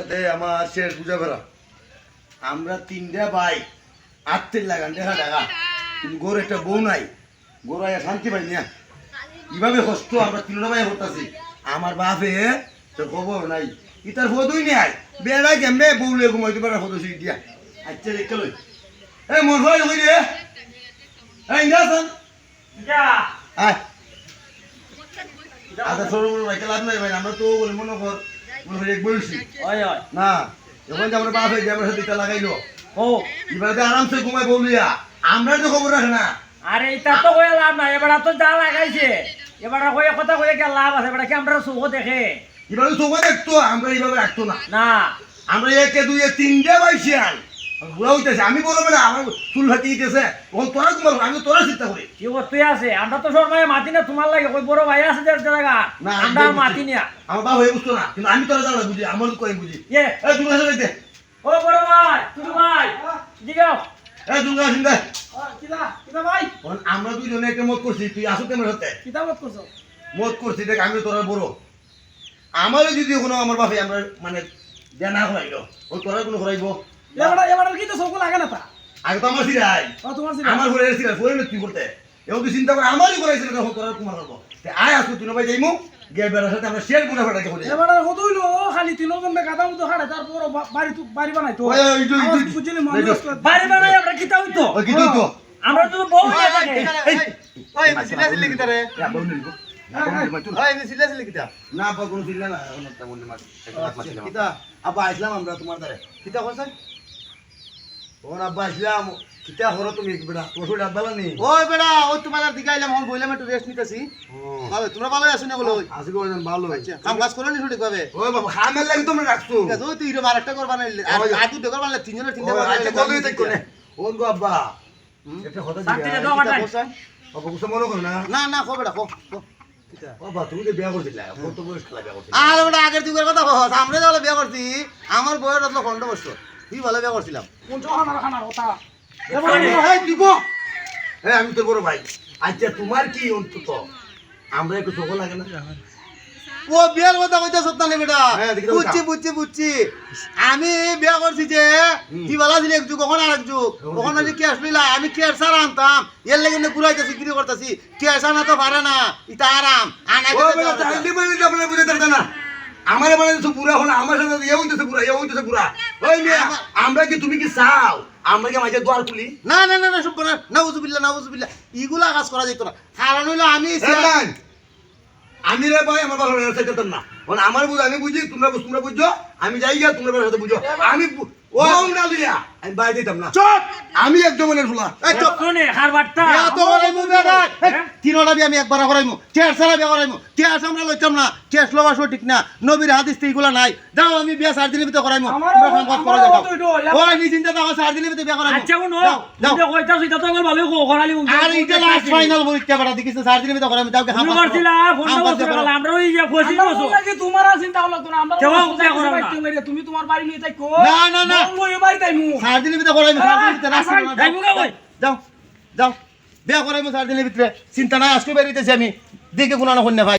এতে আমার শেষ বুঝা ফেরা আমরা তিনটা ভাই আত্মীর লাগান দেখা কিন্তু গোর একটা বউ নাই। গোর আয়া শান্তি পাই না। কীভাবে কষ্ট আমরা তিনটা ভাই হতাছি আমার বাপে তো খবর নাই। ইতার ফদুই নাই। বেড়া কেমবে বউলে ঘুমাইতে পারে ফটো সুই দিয়া। আচ্ছা দেখতে লই। এই মন হয় কই রে? এই ইন্দাসন আয়। আচ্ছা সরু ভাই লাভ নাই ভাই। আমরা তো বলে মনে কর। বলছি ওই ওই না যখন যে আমরা বাপ আমরা সাথে লাগাইলো। ও। এবারে আরামসে ঘুমাই বলিয়া আমরা তো খবর রাখে না। আরে এটা তো কয়ে লাভ নাই এবার তো যা লাগাইছে এবার কয়ে কথা কয়ে কে লাভ আছে এবার কি আমরা দেখে। এবারে চোখে দেখতো আমরা এইভাবে রাখতো না। না। আমরা একে দুই তিনটে বাইশিয়াল বুড়া হইতেছে আমি বলব না আমার চুল ফাটি দিতেছে তোরা ঘুমাবো আমি তোরা চিন্তা করি। কি করতে আছে আমরা তো সব মাতি না তোমার লাগে। ওই বড় ভাই আছে যে জায়গা? না, আমরা মাতি না আমার বাবা হয়ে বুঝতো না কিন্তু আমি তোরা জানা বুঝি আমার কই বুঝি। এ তুমি আসলে দে ও বড় ভাই তুমি ভাই দে ভাই? আমরা দুইজনে একটা মত করছি তুই আসো কেমন হতে মত করছ? মত করছি দেখ আমি তোরা বড়। আমারও যদি কোনো আমার বাপে আমরা মানে দেনা হরাইলো ও তোরা কোনো হরাইবো এবারে এবারে কি তো সকল লাগে না তা? আগে তো আমার সিরাই ও তোমার সিনা আমার ঘরে এসেছিল ফোরে তুই করতে। এও তুই চিন্তা করে আমারই করাইছিল তখন তোরা কুমার করব তে আয় আসো তুই ভাই যাইমু গিয়ে বেড়ার সাথে আমরা শেয়ার গুণা ফাটাকে হয়ে এবারে কত হইল? খালি তিনজন বে গাদা মতো খাড়ে তারপর বাড়ি তো বাড়ি বানাইতো। ওই, ওই, ওই, ওই, ওই, বুঝলি মানুষ বাড়ি বানাই আমরা হইতো। ওই কি আমরা তো বউ না থাকে। ওই সিলা সিলি ইয়া। না, কোনো না হাত। কিতা আসলাম আমরা তোমার দ্বারে। কিতা করছেন তখন আব্বা আসলাম কিতা করো তুমি ওই বেড়া ওই তোমার দিকে আইলাম বইলাম একটু রেস্ট নিতেছি। ভালো তোমরা আছো না বলো? ওই করে দেন ভালো আচ্ছা কাম কাজ করো নি সঠিক ভাবে ওই বাবা খামের লাগি তোমরা রাখছো। ঠিক আছে ওই তুই করবা না আর ওই। করবা না তিনজনের তিনটা ওই, করবা আচ্ছা কলই তাই কোনে ওন গো আব্বা? কথা বাবা মনে করো না। না না খো বেড়া বয়স খেলা আর বেটা আগের যুগের কথা আমরা যখন বিয়ে করছি। আমার বয়স হলো খন্ড বছর তুই ভালো বিয়ে করছিলাম আমি তো বড় ভাই। আচ্ছা তোমার কি অন্তত? আমরা একটু চোখ লাগে না? ও বিয়ের কথা কইতে নেই বেটা। হ্যাঁ, বুঝছি বুঝছি বুঝছি। আমি বিয়ে করছি যে কি বলা ছিল এক যুগ কখন আর এক যুগ এখন কখন কি আমি ক্যাশ লইলা? আমি সারা আনতাম। এর লেগে না ঘুরাইতেছি বিক্রি করতেছি। ক্যাশ আনা তো পারে না। ইটা আরাম। আনা বলে আমার মানে তো পুরা হলো আমার সাথে ইয়ে হইতেছে পুরা ইয়ে হইতেছে পুরা ওই মেয়ে আমরা কি তুমি কি চাও? আমরা কি মাঝে দোয়ার খুলি? না না না না সব না। নাউজুবিল্লাহ নাউজুবিল্লাহ। ইগুলা কাজ করা যেত না। কারণ হইল আমি আমি রে ভাই আমার বাবার সাথে যেতাম না। মানে আমার বুঝ আমি বুঝি তোমরা বুঝ- তোমরা বুঝছ আমি যাই গিয়া তোমরা সাথে বুঝো। আমি বু- ও না লিয়া আমি বাইরে দিতাম না। চুপ! আমি একদম মনের ফুলা। এই চুপ! শুনে হার বার্তা। তিনটা বিয়া আমি একবার করাইমু টেস ছাড়া বিয়া করাইমু। টেস আমরা লইতাম না টেস লওয়া ঠিক না নবীর হাদিস তো এগুলা নাই। যাও আমি বিয়া চার দিনের ভিতরে করাইমু। যাও। চিন্তা দাও চার দিনের ভিতরে বিয়া করাইমু। আচ্ছা শুনো যাও, কইতা সুইতা তো ভালো করালি আর এটা লাস্ট ফাইনাল পরীক্ষা বেটা দেখিস চার দিনের ভিতরে করাইমু যাও কে তুমি করছিলা ফোন করছিলা আমরা ওই যে ফসি বসো তোমার চিন্তা হলো না আমরা কেউ চিন্তা করো না। তুমি তুমি তোমার বাড়ি নিয়ে যাই কো না, না, না। ওই বাড়ি তাই মু চার দিনের ভিতরে করাইমু চার দিনের ভিতরে না, যাও যাও। বিয়া করে চার দিনের ভিতরে। চিন্তা নাই আজকে বেরিয়েছি আমি। দিকে কোনো না ভাই।